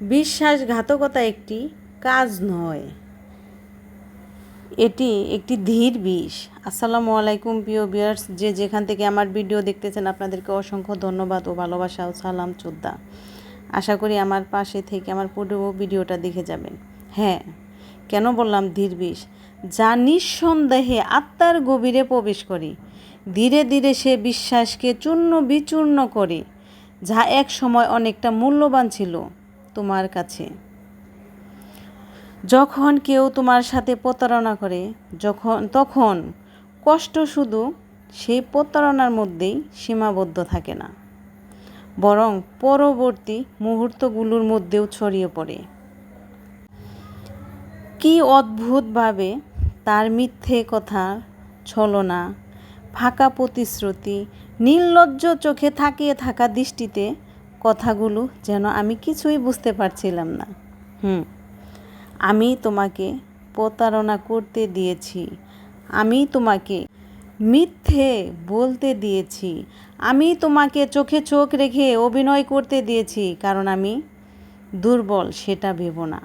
বিশ্বাসঘাতকতা একটি কাজ নয়। এটি একটি ধীর বিষ। আসসালামু আলাইকুম, প্রিয় বিয়ার্স যে যেখান থেকে আমার ভিডিও দেখতেছেন, আপনাদেরকে অসংখ্য ধন্যবাদ ও ভালোবাসা ও সালাম চোদ্দা। আশা করি আমার পাশে থেকে আমার পুরো ভিডিওটা দেখে যাবেন। হ্যাঁ কেন বললাম ধীর বিষ? যা নিঃসন্দেহে আত্মার গভীরে প্রবেশ করে। ধীরে ধীরে সে বিশ্বাসকে চূর্ণ বিচূর্ণ করে, যা এক সময় অনেকটা মূল্যবান ছিল। তোমার কাছে। যখন কেউ তোমার সাথে প্রতারণা করে, যখন, তখন কষ্ট শুধু সেই প্রতারণার মধ্যেই সীমাবদ্ধ থাকে না। বরং পরবর্তী মুহূর্তগুলোর মধ্যেও ছড়িয়ে পড়ে। কি অদ্ভুতভাবে তার মিথ্যে কথার ছলনা, ফাঁকা প্রতিশ্রুতি, নির্লজ্জ চোখে থাকিয়ে থাকা দৃষ্টিতে কথাগুলো যেন আমি কিছুই বুঝতে পারছিলাম না। হুম, আমি তোমাকে প্রতারণা করতে দিয়েছি। আমি তোমাকে মিথ্যে বলতে দিয়েছি। আমি তোমাকে চোখে চোখ রেখে অভিনয় করতে দিয়েছি, কারণ আমি দুর্বল, সেটা ভেবো না।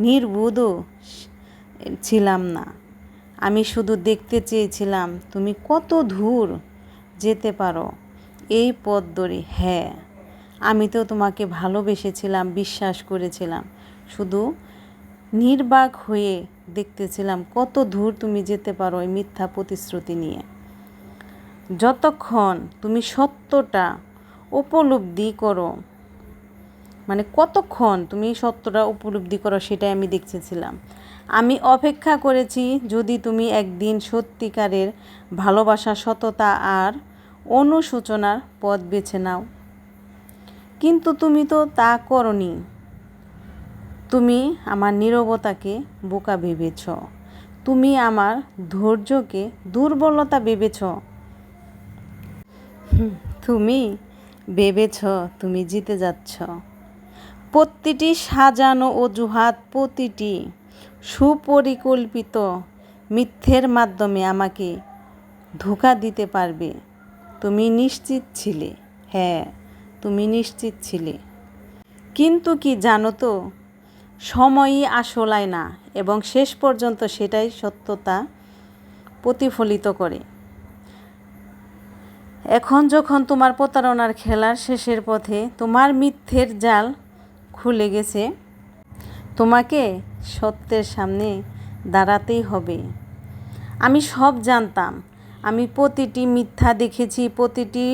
নির্বুধও ছিলাম না। আমি শুধু দেখতে চেয়েছিলাম, তুমি কত দূর যেতে পারো। এই পথ ধরে হ্যাঁ। আমি তো তোমাকে ভালোবেসেছিলাম, বিশ্বাস করেছিলাম। শুধু নির্বাক হয়ে দেখতেছিলাম কত দূর তুমি যেতে পারো এই মিথ্যা প্রতিশ্রুতি নিয়ে। যতক্ষণ তুমি সত্যটা উপলব্ধি করো মানে কতক্ষণ তুমি সত্যটা উপলব্ধি করো সেটাই আমি দেখতেছিলাম। আমি অপেক্ষা করেছি যদি তুমি একদিন সত্যিকারের ভালোবাসা, সততা আর অনুশোচনার পথ বেছে নাও। কিন্তু তুমি তো তা করনি। তুমি আমার নীরবতাকে বোকা ভেবেছ। তুমি আমার ধৈর্যকে দুর্বলতা ভেবেছ। তুমি ভেবেছ তুমি জিতে যাচ্ছ। প্রতিটি সাজানো অজুহাত, প্রতিটি সুপরিকল্পিত মিথ্যের মাধ্যমে আমাকে ধোকা দিতে পারবে। তুমি নিশ্চিত ছিলে হ্যাঁ। তুমি নিশ্চিত ছিলে। কিন্তু কি জানো তো, সময়ই আসলায় না এবং শেষ পর্যন্ত সেটাই সত্যতা প্রতিফলিত করে। এখন যখন তোমার প্রতারণার খেলার শেষের পথে তোমার মিথ্যের জাল খুলে গেছে, তোমাকে সত্যের সামনে দাঁড়াতেই হবে। আমি সব জানতাম। আমি প্রতিটি মিথ্যা দেখেছি, প্রতিটি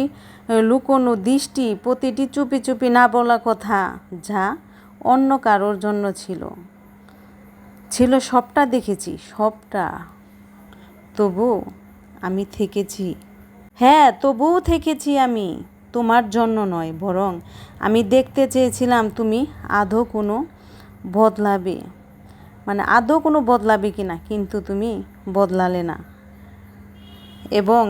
লুকোনো দৃষ্টি প্রতিটি চুপি চুপি না বলা কথা যা অন্য কারোর জন্য ছিল। ছিল সবটা দেখেছি, সবটা। তবু আমি থেকেছি। হ্যাঁ তবুও থেকেছি আমি, তোমার জন্য নয়, বরং আমি দেখতে চেয়েছিলাম তুমি আদৌ কোনো বদলাবে। মানে আদৌ কোনো বদলাবে কি না কিন্তু তুমি বদলালে না। এবং